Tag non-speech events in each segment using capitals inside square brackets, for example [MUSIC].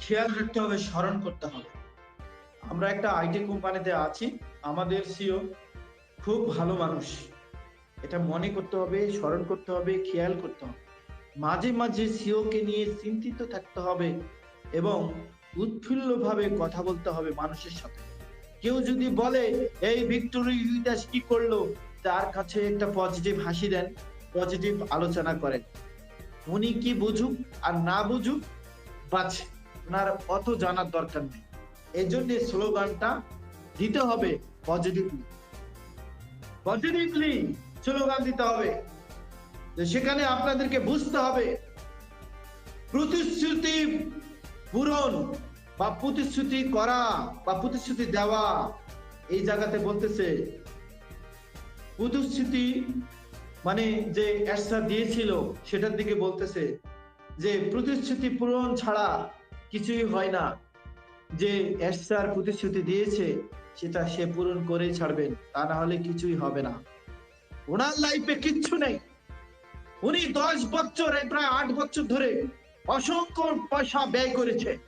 খেয়াল রাখতে হবে, স্মরণ করতে হবে। আমরা একটা আইটি কোম্পানিতে আছি, আমাদের সিও খুব ভালো মানুষ। এটা মনে করতে হবে, স্মরণ করতে হবে, খেয়াল করতে হবে। মাঝে মাঝে সিও কে নিয়ে চিন্তিত থাকতে হবে এবং উৎফুল্ল ভাবে কথা বলতে হবে মানুষের সাথে। কেউ যদি বলে, এই ভিক্টোরি ইউদাস কি করল? তার কাছে একটা পজিটিভ হাসি দেন পজিটিভ আলোচনা করেন। উনি কি বুঝুক আর না বুঝুক বাছে ওনার অত জানার দরকার নেই। এই জন্য স্লোগানটা দিতে হবে পজিটিভলি পজিটিভলি স্লোগান দিতে হবে। তো সেখানে আপনাদেরকে বুঝতে হবে, প্রতিশ্রুতি পূরণ বা প্রতিশ্রুতি করা বা প্রতিশ্রুতি দেওয়া এই জায়গাতে বলতেছে, প্রতিশ্রুতি মানে যে এরসা দিয়েছিল সেটার দিকে বলতেছে যে প্রতিশ্রুতি পূরণ ছাড়া কিছুই হয় না। যে এরসার প্রতিশ্রুতি দিয়েছে, সেটা সে পূরণ করে ছাড়বেন তা না হলে কিছুই হবে না। ওনার লাইফে কিচ্ছু নেই। উনি দশ বছর প্রায় আট বছর ধরে অসংখ্য পয়সা ব্যয় করেছে।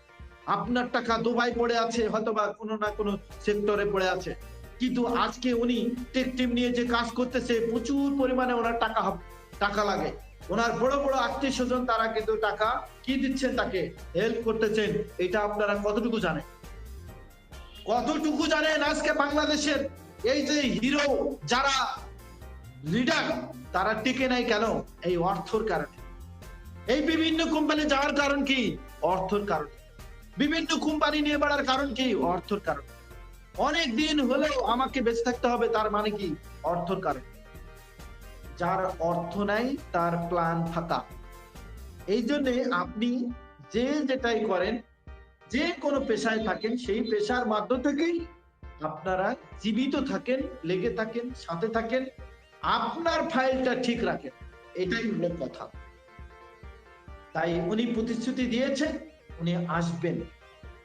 আপনার টাকা দুবাই পড়ে আছে, হয়তোবা কোনো না কোনো সেক্টরে পড়ে আছে। কিন্তু আজকে উনি টেক টিম নিয়ে যে কাজ করতেছে, প্রচুর পরিমাণে ওনার টাকা টাকা লাগে। ওনার বড় বড় আত্মীয় স্বজন তারা কিন্তু টাকা কি দিচ্ছেন তাকে হেল্প করতেছেন, এটা আপনারা কতটুকু জানেন? কতটুকু জানেন আজকে বাংলাদেশের এই যে হিরো যারা লিডার তারা টিকে নাই কেন? এই অর্থর কারণে। এই বিভিন্ন কোম্পানি যাওয়ার কারণ কি? অর্থর কারণ। বিভিন্ন কোম্পানি নিয়ে বাড়ার কারণ কি? অর্থর কারণ। অনেক দিন হলেও আমাকে বেঁচে থাকতে হবে তার মানে কি? অর্থর কারণ। যার অর্থ নাই, তার প্ল্যান ফাঁকা। এই জন্য আপনি যে যেটাই করেন, যে কোনো পেশায় থাকেন, সেই পেশার মাধ্যম থেকেই আপনারা জীবিত থাকেন, লেগে থাকেন, সাথে থাকেন, আপনার ফাইলটা ঠিক রাখেন। এটাই হলো কথা। তাই উনি প্রতিশ্রুতি দিয়েছেন, উনি আসবেন।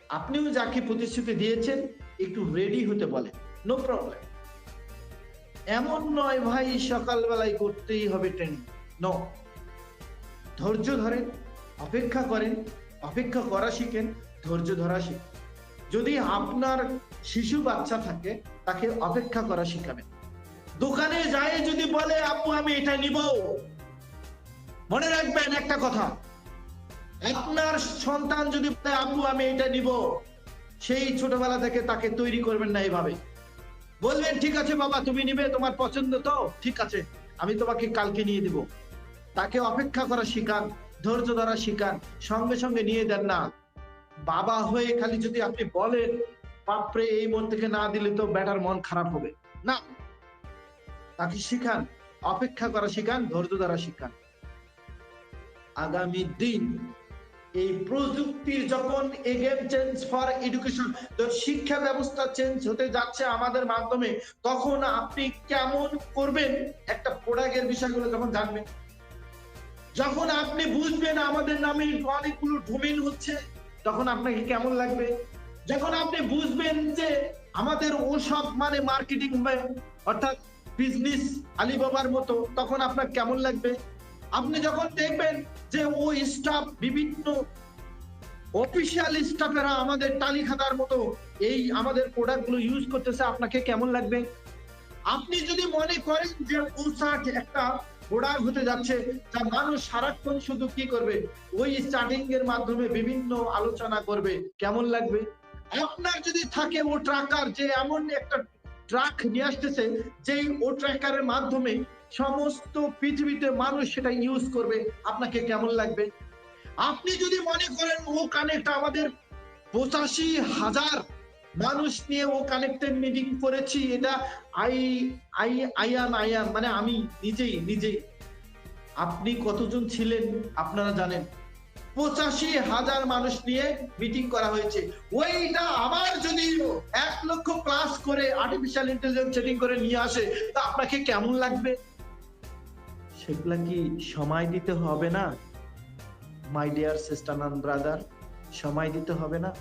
আপনিও যাকে প্রতিশ্রুতি দিয়েছেন, একটু রেডি হতে বলেন। নো প্রবলেম এমন নয় ভাই, সকালবেলায় করতেই হবে ট্রেনিং ন ধৈর্য ধরেন, অপেক্ষা করেন, অপেক্ষা করা শিখেন, ধৈর্য ধরা শিখেন। যদি আপনার শিশু বাচ্চা থাকে, তাকে অপেক্ষা করা শিখাবেন। দোকানে যায় যদি বলে, আপু, আমি এটা নিব। মনে রাখবেন একটা কথা। আপনার সন্তান যদি বলে, আপু, আমি এটা নিব, সেই ছোটবেলা থেকে তাকে তৈরি করবেন না এইভাবে বলবেন, ঠিক আছে বাবা, তুমি নিবে, তোমার পছন্দ তো? ঠিক আছে, আমি তোমাকে কালকে নিয়ে দিব। তাকে অপেক্ষা করা শিখান ধৈর্য ধরা শিখান সঙ্গে সঙ্গে নিয়ে দেন না। বাবা হয়ে খালি যদি আপনি বলেন, বাপরে, এই মন থেকে না দিলে তো ব্যাটার মন খারাপ হবে। না, তাকে শিখান, অপেক্ষা করা শিখান, ধৈর্য ধরা শিখান। আগামী দিন এই প্রযুক্তির যখন এগেম চেঞ্জ ফর এডুকেশন শিক্ষা ব্যবস্থা চেঞ্জ হতে যাচ্ছে আমাদের মাধ্যমে, তখন আপনি কেমন করবেন? একটা প্রোডাক্টের বিষয়গুলো যখন জানবেন। যখন আপনি বুঝবেন আমাদের নামে অনেকগুলো ডোমেন হচ্ছে, তখন আপনাকে কেমন লাগবে? যখন আপনি বুঝবেন যে আমাদের ওসব মানে মার্কেটিং অর্থাৎ বিজনেস আলিবাবার মতো, তখন আপনার কেমন লাগবে? আপনি যখন দেখবেন যে ও স্টাফ বিভিন্ন অফিসিয়াল স্টাফেরা আমাদের টালি খাতার মতো এই আমাদের প্রোডাক্টগুলো ইউজ করতেছে, আপনাকে কেমন লাগবে? আপনি যদি মনে করেন যে ওসাট একটা প্রোডাক্ট হতে যাচ্ছে যা মানুষ সারাক্ষণ শুধু কি করবে? ওই স্টার্টিং এর মাধ্যমে বিভিন্ন আলোচনা করবে। কেমন লাগবে? আপনার যদি থাকে ও ট্রাকার যে এমন একটা ট্রাক নিয়ে আসতেছে যে ও ট্র্যাকারের মাধ্যমে সমস্ত পৃথিবীতে মানুষ সেটা ইউজ করবে। আপনাকে কেমন লাগবে? আপনি যদি মনে করেন, ও কানেক্ট আমাদের পঁচাশি হাজার মানুষ নিয়ে ও কানেক্টেড মিটিং করেছি, এটা আই আই আইয়ান আইয়ান মানে আমি নিজেই নিজেই। আপনি কতজন ছিলেন, আপনারা জানেন। পঁচাশি হাজার মানুষ নিয়ে মিটিং করা হয়েছে। ওইটা আবার যদি এক লক্ষ ক্লাস করে আর্টিফিশিয়াল ইন্টেলিজেন্স সেটিং করে নিয়ে আসে, তা আপনাকে কেমন লাগবে? সেগুলা কি সময় দিতে হবে না? My dear sister and brother সময় দিতে হবে না?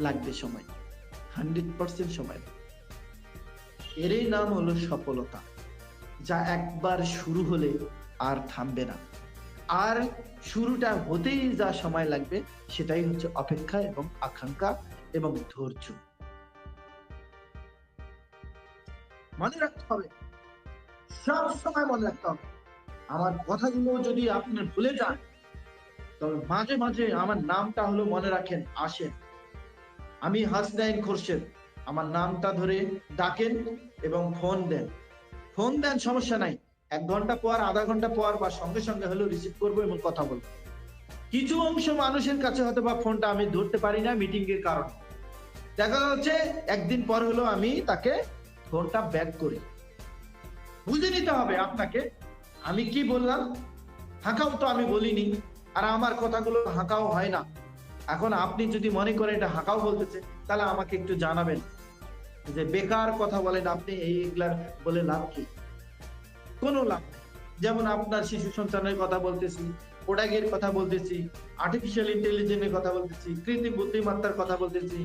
লাগবে সময়। হান্ড্রেড পার্সেন্ট সময়। এরই নাম হলো সফলতা, যা একবার শুরু হলে আর থামবে না। আর শুরুটা হতেই যা সময় লাগবে, সেটাই হচ্ছে অপেক্ষা এবং আকাঙ্ক্ষা এবং ধৈর্য। মনে রাখতে হবে, সব সময় মনে রাখতে হবে। আমার কথাগুলো যদি আপনি ভুলে যান, তবে মাঝে মাঝে আমার নামটা হলো মনে রাখেন, আসেন। আমি হাসনাইন খোরশেদ, আমার নামটা ধরে ডাকেন এবং ফোন দেন। ফোন দেন সমস্যা নাই, এক ঘণ্টা পর, আধা ঘণ্টা পর বা সঙ্গে সঙ্গে হলেও রিসিভ করব এবং কথা বলব। কিছু অংশ মানুষের কাছে হয়তো বা ফোনটা আমি ধরতে পারি না মিটিং এর কারণে। দেখা যাচ্ছে, একদিন পর হলো আমি তাকে ফোনটা ব্যাক করি। বুঝে নিতে হবে আপনাকে আমি কি বললাম? হাঁকাও তো আমি বলিনি। আর আমার কথাগুলো হাঁকাও হয় না। এখন আপনি যদি মনে করেন এটা হাঁকাও বলতেছে, তাহলে আমাকে একটু জানাবেন। যে বেকার কথা বলেন আপনি এইগুলার বলে লাভ কি? কোনো লাভ যেমন আপনার শিশু সন্তানের কথা বলতেছি প্রোডাক্টের কথা বলতেছি আর্টিফিশিয়াল ইন্টেলিজেন্সের কথা বলতেছি, কৃত্রিম বুদ্ধিমত্তার কথা বলতেছি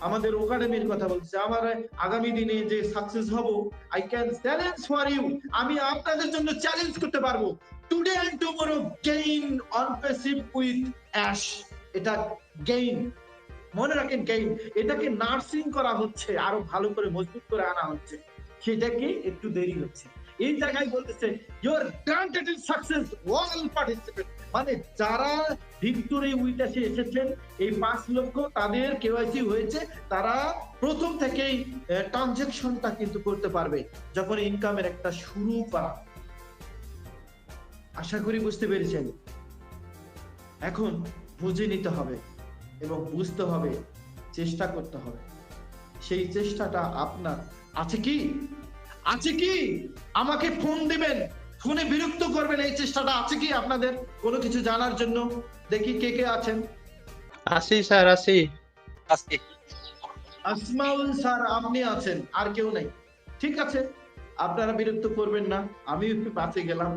আমাদের একাডেমির কথা বলতেছি আমার আগামী দিনে যে সাকসেস হব I can challenge for you আমি আপনাদের জন্য চ্যালেঞ্জ করতে পারব। Today and tomorrow gain on passive with ash এটা গেইন মনে রাখেন গেইন এটাকে নার্সিং করা হচ্ছে, আরও ভালো করে মজবুত করে আনা হচ্ছে। সেটাকে একটু দেরি হচ্ছে। এই জায়গায় বলতেছে your granted in success all participant মানে যারা ভিক্টোরি উইটাসে এসেছেন, এই পাঁচ লক্ষ তাদের কেওয়াইসি হয়েছে, তারা প্রথম থেকেই ট্রানজেকশনটা কিন্তু করতে পারবে, যখন ইনকামের একটা শুরু করা। আশা করি বুঝতে পেরেছেন? এখন বুঝে নিতে হবে এবং বুঝতে হবে, চেষ্টা করতে হবে। সেই চেষ্টাটা আপনার আছে কি? আছে কি? আমাকে ফোন দিবেন ফোনে বিরক্ত করবেন এই চেষ্টাটা আছে কি আপনাদের? কোনো কিছু জানার জন্য? দেখি কে কে আছেন। আসি স্যার আসি। আজকে আসমাউল স্যার আপনি আছেন আর কেউ নাই। ঠিক আছে আপনারা বিরক্ত করবেন না আমি বাঁচে গেলাম।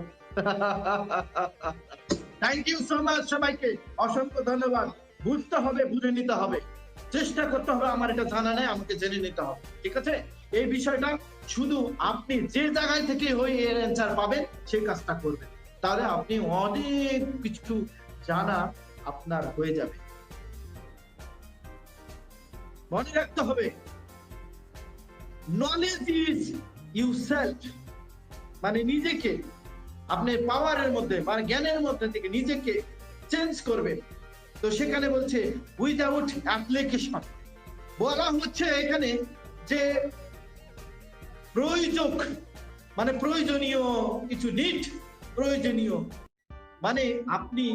থ্যাংক ইউ সো মাচ সবাইকে অসংখ্য ধন্যবাদ। বুঝতে হবে বুঝে নিতে হবে। চেষ্টা করতে হবে আমার এটা জানা নেই আমাকে জেনে নিতে হবে। ঠিক আছে? এই বিষয়টা শুধু আপনি যে জায়গায় থেকে হয়ে এর অ্যান্সার পাবেন সেই কাজটা করবেন। তাহলে আপনি অনেক কিছু জানা আপনার হয়ে যাবে। মনে রাখতে হবে নলেজ ইজ ইউসেলফ মানে নিজেকে, আপনি পাওয়ারের মধ্যে মানে জ্ঞানের মধ্যে থেকে নিজেকে চেঞ্জ করবেন। তো সেখানে বলছে উইদাউট অ্যাপ্লিকেশন বলা হচ্ছে এখানে যে প্রয়োজক মানে প্রয়োজনীয় কিছু নিট প্রয়োজনীয়। মানে আপনি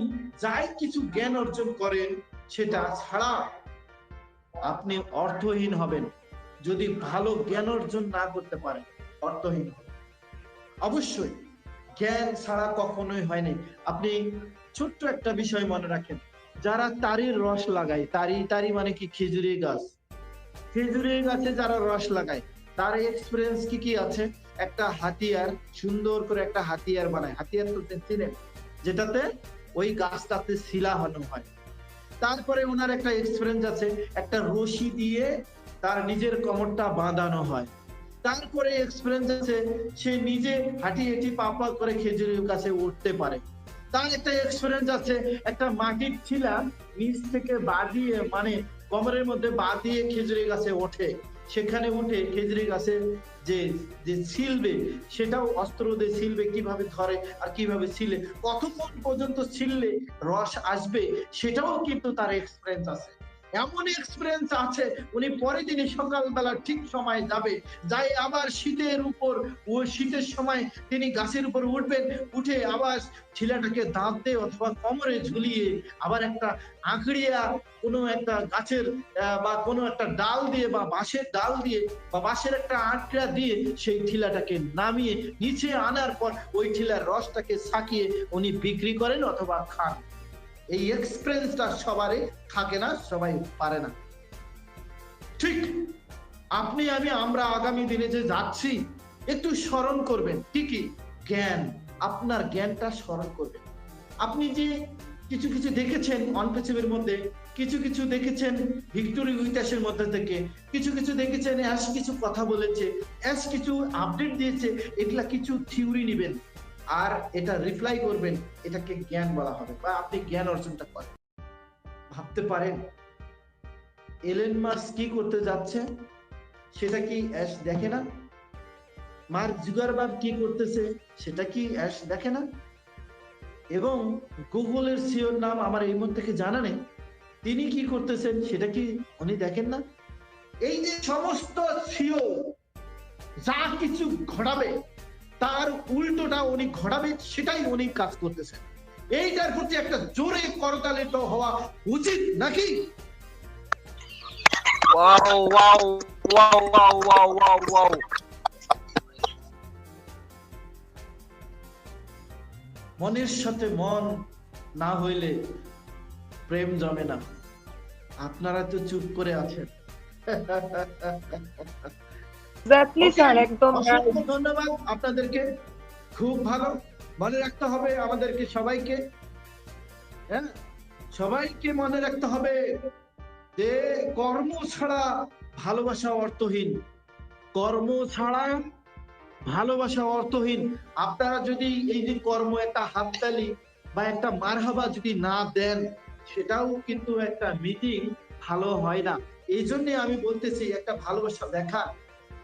যাই কিছু জ্ঞান অর্জন করেন, সেটা ছাড়া আপনি অর্থহীন হবেন। যদি ভালো জ্ঞান অর্জন না করতে পারেন, অর্থহীন অবশ্যই, জ্ঞান ছাড়া কখনোই হয়নি আপনি ছোট্ট একটা বিষয় মনে রাখেন, যারা তারির রস লাগায়, তারি তারি মানে কি? খেজুরি গাছ। খেজুরি গাছে যারা রস লাগায় তার এক্সপিরিয়েন্স কি কি আছে? একটা হাতিয়ার, সুন্দর করে একটা হাতিয়ার বানায়। হাতিয়ার তো চিনেন? যেটাতে ওই গাছটাতে শিলা হনো হয়। তারপরে ওনার একটা এক্সপিরিয়েন্স আছে, একটা রশি দিয়ে তার নিজের কোমরটা বাঁধানো হয়। তারপরে এক্সপিরিয়েন্স আছে, সে নিজে হাঁটি হেঁটি পা পা করে খেজুরের কাছে উঠতে পারে। তার একটা এক্সপিরিয়েন্স আছে, একটা মাটির ছিলা নিচ থেকে বা দিয়ে মানে কোমরের মধ্যে বাঁধিয়ে দিয়ে খেজুরি গাছে ওঠে। সেখানে উঠে খেজুরি গাছের যে যে ছিলবে, সেটাও অস্ত্র দিয়ে ছিলবে, কীভাবে ধরে আর কীভাবে ছিলে, কতক্ষণ পর্যন্ত ছিললে রস আসবে, সেটাও কিন্তু তার এক্সপিরিয়েন্স আছে। এমন এক্সপিরিয়েন্স আছে, উনি পরের দিনে সকালবেলা ঠিক সময় যাবে, যাই আবার শীতের উপর, ও শীতের সময় তিনি গাছের উপর উঠবেন, উঠে আবার ছেলেটাকে দাঁত অথবা কোমরে ঝুলিয়ে আবার একটা আঁকড়িয়া কোনো একটা গাছের বা কোনো একটা ডাল দিয়ে বা বাঁশের ডাল দিয়ে বা বাঁশের একটা আঁকড়া দিয়ে সেই ঠিলাটাকে নামিয়ে, নিচে আনার পর ওই ঠিলার রসটাকে সাকিয়ে উনি বিক্রি করেন অথবা খান। এই এক্সপিরিয়েন্সটা সবারই থাকে না, সবাই পারে না। ঠিক, আপনি আমি আমরা আগামী দিনে যে যাচ্ছি, একটু স্মরণ করবেন। ঠিকই, জ্ঞান, আপনার জ্ঞানটা স্মরণ করবেন। আপনি যে কিছু কিছু দেখেছেন অনপেসিভের মধ্যে, কিছু কিছু দেখেছেন ভিক্টোরি উইটাসের মধ্যে থেকে, কিছু কিছু দেখেছেন অ্যাশ কিছু কথা বলেছে, অ্যাশ কিছু আপডেট দিয়েছে, এগুলা কিছু থিওরি নেবেন। আর এটা রিপ্লাই করবেন, এটাকে জ্ঞান বলা হবে বা আপনি জ্ঞান অর্জনটা করেন। ভাবতে পারেন এলেন মাস কি করতে যাচ্ছে, সেটা কি অ্যাশ দেখে না? মার্ক জুগারবার্গ কি করতেছে, সেটা কি অ্যাশ দেখে না? এবং গুগলের সিওর নাম আমার এই থেকে জানা নেই, তিনি কি করতেছেন, সেটা কি উনি দেখেন না? এই যে সমস্ত সিও যা কিছু ঘটাবে তার উল্টোটা উনি ঘটাবে সেটাই উনি কাজ করতেছেন। এইটার প্রতি একটা জোরে করতালিত হওয়া উচিত নাকি. মনের সাথে মন না হইলে প্রেম জমে না। আপনারা তো চুপ করে আছেন। [LAUGHS] এক্স্যাক্টলি স্যার একদম ধন্যবাদ আপনাদেরকে খুব ভালো মনে রাখতে হবে আমাদেরকে সবাইকে হ্যাঁ? সবাইকে মনে রাখতে হবে যে কর্ম ছাড়া ভালোবাসা অর্থহীন। কর্ম ছাড়া ভালোবাসা অর্থহীন। আপনারা যদি এই যে কর্ম একটা হাততালি বা একটা মারহাবা যদি না দেন সেটাও কিন্তু একটা মিটিং ভালো হয় না। এই জন্য আমি বলতেছি একটা ভালোবাসা দেখা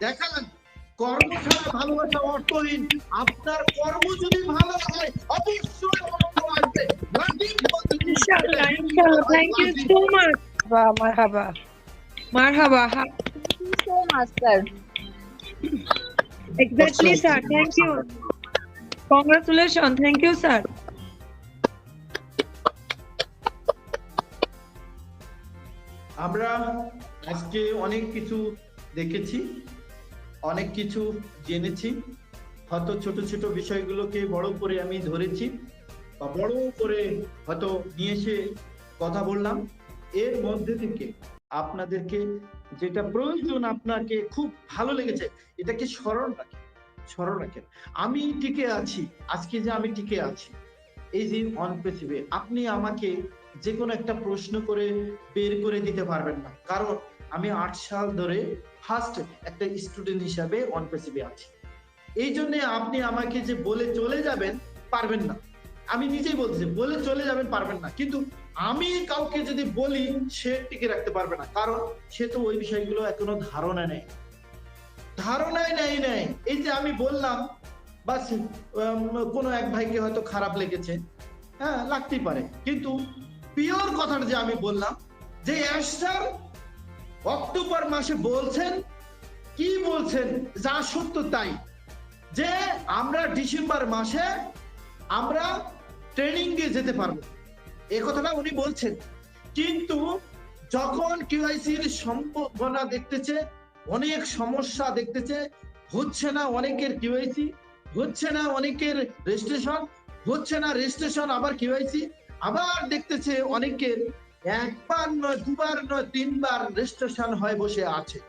দেখান কর্ম ছাড়া ভালোবাসা অর্থহীন। আপনার কর্ম যদি ভালো হয় অবশ্যই অর্থ আসবে। ইনশাআল্লাহ ইনশাআল্লাহ। থ্যাংক ইউ সো মাচ বাহ মারহাবা। মারহাবা so much sir exactly sir thank you congratulation thank you sir আমরা আজকে অনেক কিছু দেখেছি। অনেক কিছু জেনেছি। হয়তো ছোট ছোট বিষয়গুলোকে বড় করে আমি ধরেছি বা বড় করে হয়তো নিয়ে এসে কথা বললাম। এর মধ্যে থেকে আপনাদেরকে যেটা প্রয়োজন আপনাকে খুব ভালো লেগেছে এটাকে স্মরণ রাখেন স্মরণ রাখেন আমি টিকে আছি, আজকে যে আমি টিকে আছি, এই যে অনপেসিভে আপনি আমাকে যে কোনো একটা প্রশ্ন করে বের করে দিতে পারবেন না। কারণ আমি আট সাল ধরে ফার্স্ট একটা স্টুডেন্ট হিসাবে অনপেসিভে আছি। এই জন্য আপনি আমাকে যে বলে চলে যাবেন, পারবেন না। আমি নিজেই বলছি বলে চলে যাবেন, পারবেন না। কিন্তু আমি কাউকে যদি বলি, সে টিকে রাখতে পারবে না। কারণ সে তো ওই বিষয়গুলো এখনও ধারণা নেই ধারণাই নেই নেই। এই যে আমি বললাম, বাস কোনো এক ভাইকে হয়তো খারাপ লেগেছে। হ্যাঁ লাগতেই পারে। কিন্তু পিওর কথাটা যে আমি বললাম, যে অ্যাস্টার অক্টোবর মাসে বলছেন, কি বলছেন? যা সত্য তাই। যে আমরা ডিসেম্বর মাসে আমরা ট্রেনিং দিয়ে যেতে পারব। এ কথাটা উনি বলছেন। কিন্তু যখন কিউআইসির সম্ভাবনা দেখতেছে, অনেক সমস্যা দেখতেছে, হচ্ছে না অনেকের কিউআইসি হচ্ছে না অনেকের রেজিস্ট্রেশন হচ্ছে না রেজিস্ট্রেশন আবার কিউআইসি আবার দেখতেছে অনেকের একবার নয় দুবার নয় তিনবার রেজিস্ট্রেশন হয়ে বসে আছে।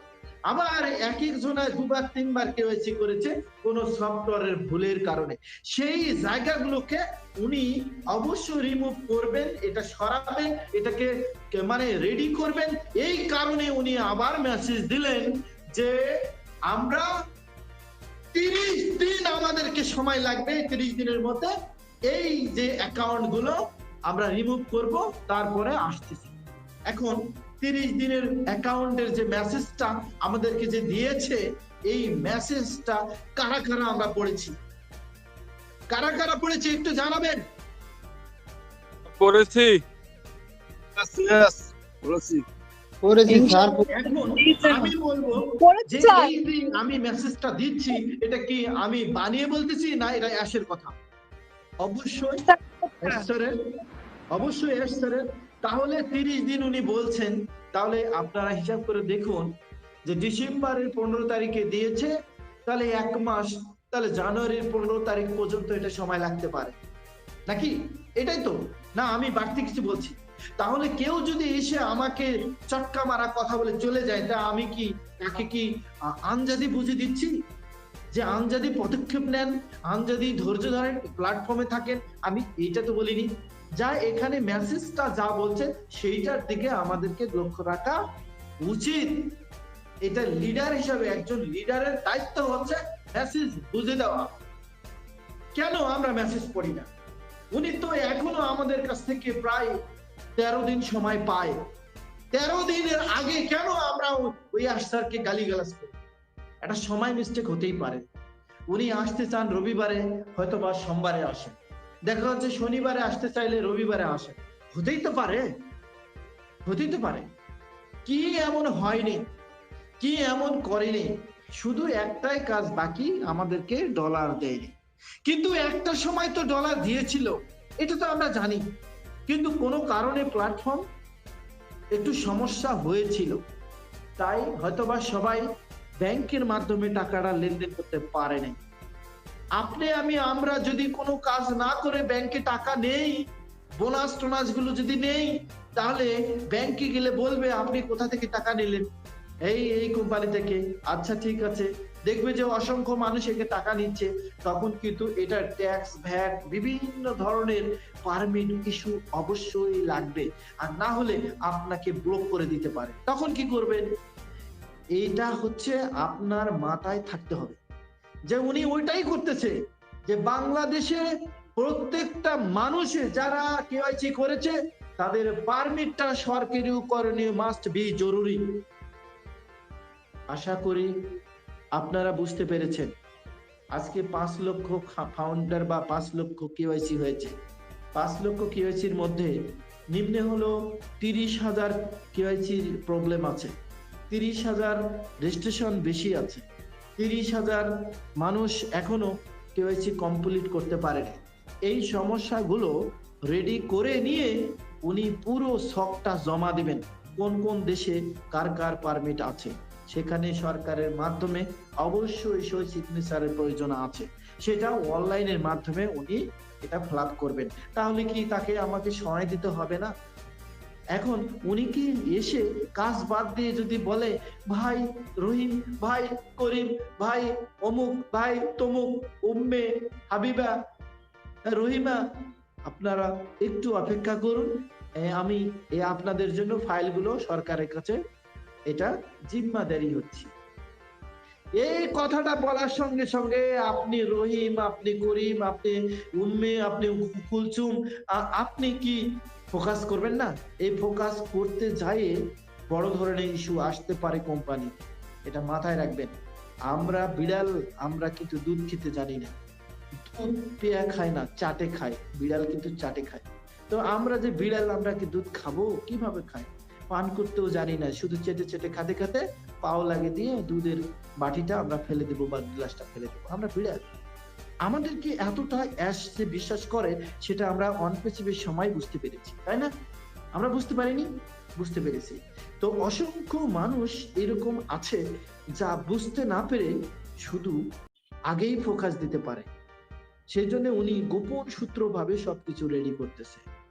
আবার এক এক জনায় দুবার, তিনবার কেওয়াইসি করেছে কোন সফটওয়্যারের ভুলের কারণে। সেই জায়গাগুলোকে উনি অবশ্যই রিমুভ করবেন, এটা সরাবেন, এটাকে মানে রেডি করবেন। এই কারণে উনি আবার মেসেজ দিলেন যে আমরা তিরিশ দিন আমাদেরকে সময় লাগবে, তিরিশ দিনের মধ্যে এই যে অ্যাকাউন্টগুলো আমরা রিমুভ করব তারপরে আসতেছি। এখন তিরিশ দিনের অ্যাকাউন্টের যে মেসেজটা আমাদেরকে যে দিয়েছে এই মেসেজটা কারা কারা আমরা পড়েছি? কারা কারা পড়েছি একটু জানাবেন? স্যার। আমি বলব যে আমি মেসেজটা দিচ্ছি এটা কি আমি বানিয়ে বলতেছি না এটা অ্যাশের কথা? অবশ্যই এসরের অবশ্যই এসরের তাহলে তিরিশ দিন উনি বলছেন তাহলে আপনারা হিসাব করে দেখুন যে ডিসেম্বরের পনেরো তারিখে দিয়েছে তাহলে এক মাস তাহলে জানুয়ারির পনেরো তারিখ পর্যন্ত এটা সময় লাগতে পারে। নাকি? এটাই তো। না আমি বাড়তি কিছু বলছি। তাহলে কেউ যদি এসে আমাকে চটকা মারা কথা বলে চলে যায় তা আমি কি তাকে কি আ- আনজাদি বুঝে দিচ্ছি? যে আনজাদি পদক্ষেপ নেন আনজাদি ধৈর্য ধরেন প্ল্যাটফর্মে থাকেন, আমি এইটা তো বলিনি। যা এখানে মেসেজটা যা বলছে, সেইটার দিকে আমাদেরকে লক্ষ্য রাখা উচিত। এটা লিডার হিসাবে, একজন লিডারের দায়িত্ব হচ্ছে মেসেজ বুঝে দেওয়া। কেন আমরা মেসেজ পড়ি না? উনি তো এখনও আমাদের কাছ থেকে প্রায় তেরো দিন সময় পায়। তেরো দিনের আগে কেন আমরা ওই আশারকে গালিগালাজ করি? একটা সময় মিস্টেক হতেই পারে। উনি আসতে চান রবিবারে হয়তো বা সোমবারে আসেন। দেখা যাচ্ছে শনিবারে আসতে চাইলে রবিবারে আসেন। হতেই তো পারে। হতেই তো পারে। কি এমন হয়নি? কি এমন করেনি? শুধু একটাই কাজ বাকি, আমাদেরকে ডলার দেয়নি। কিন্তু একটা সময় তো ডলার দিয়েছিল, এটা তো আমরা জানি। কিন্তু কোনো কারণে প্ল্যাটফর্ম একটু সমস্যা হয়েছিল। তাই হয়তোবা সবাই ব্যাংকের মাধ্যমে টাকাটা লেনদেন করতে পারেনি আপনি, আমি, আমরা যদি কোনো কাজ না করে ব্যাংকে টাকা নেই, বোনাস টোনাসগুলো যদি নেই, তাহলে ব্যাংকে গেলে বলবে, আপনি কোথা থেকে টাকা নিলেন? এই এই কোম্পানি থেকে। আচ্ছা ঠিক আছে। দেখবে যে অসংখ্য মানুষ একে টাকা নিচ্ছে। তখন কিন্তু এটা ট্যাক্স ভ্যাট বিভিন্ন ধরনের পারমিট ইস্যু অবশ্যই লাগবে। আর না হলে আপনাকে ব্লক করে দিতে পারে। তখন কি করবেন? এইটা হচ্ছে আপনার মাথায় থাকতে হবে। যে উনি ওইটাই করতেছে, যে বাংলাদেশে প্রত্যেকটা মানুষে যারা কেওয়াইসি করেছে, তাদের পারমিটটা সরকারিকরণে মাস্ট বি জরুরি। আশা করি আপনারা বুঝতে পেরেছেন। আজকে পাঁচ লক্ষ ফাউন্ডার বা পাঁচ লক্ষ কেওয়াইসি হয়েছে। পাঁচ লক্ষ কেওয়াইসির মধ্যে নিম্নে হলো তিরিশ হাজার কেওয়াইসির প্রবলেম আছে। তিরিশ হাজার রেজিস্ট্রেশন বেশি আছে। তিরিশ হাজার মানুষ এখনও কেওয়াইসি কমপ্লিট করতে পারেনি। এই সমস্যাগুলো রেডি করে নিয়ে উনি পুরো শখটা জমা দিবেন, কোন কোন দেশে কার কার পারমিট আছে। সেখানে সরকারের মাধ্যমে অবশ্যই সই সিগনেচারের প্রয়োজন আছে। সেটা অনলাইনের মাধ্যমে উনি এটা ফ্লাপ করবেন। তাহলে কি তাকে আমাকে সময় দিতে হবে না? এখন উনি কি এসে কাজ বাদ দিয়ে যদি বলে, ভাই রহিম, ভাই করিম, ভাই অমুক, ভাই তমুক, উম্মে হাবিবা, রহিমা, আপনারা একটু অপেক্ষা করুন। আমি আপনাদের জন্য ফাইলগুলো সরকারের কাছে, এটা জিম্মাদারি হচ্ছে। এই কথাটা বলার সঙ্গে সঙ্গে আপনি রহিম, আপনি করিম, আপনি উম্মে, আপনি কুলচুম আপনি কি ফোকাস করবেন না। এই ফোকাস করতে যাই বড় ধরনের ইস্যু আসতে পারে কোম্পানি এটা মাথায় রাখবেন। আমরা বিড়াল, আমরা কিন্তু দুধ খেতে জানি না। দুধ পেয়া খায় না, চাটে খায় বিড়াল কিন্তু চাটে খায়। তো আমরা যে বিড়াল, আমরা কি দুধ খাব? কীভাবে খাই? পান করতেও জানি না। শুধু চেটে চেটে খাতে খাতে পাও লাগে দিয়ে দুধের বাটিটা আমরা ফেলে দেবো বা গ্লাসটা ফেলে দেবো। আমরা বিড়াল। আমাদেরকে এতটা অ্যাশ যে বিশ্বাস করে, সেটা আমরা অনপেসিভের সময় বুঝতে পেরেছি, তাই না? আমরা বুঝতে পারিনি? বুঝতে পেরেছি। তো অসংখ্য মানুষ এরকম আছে যা বুঝতে না পেরে শুধু আগেই ফোকাস দিতে পারে। সেই জন্য উনি গোপন সূত্রভাবে সবকিছু রেডি করতেছে।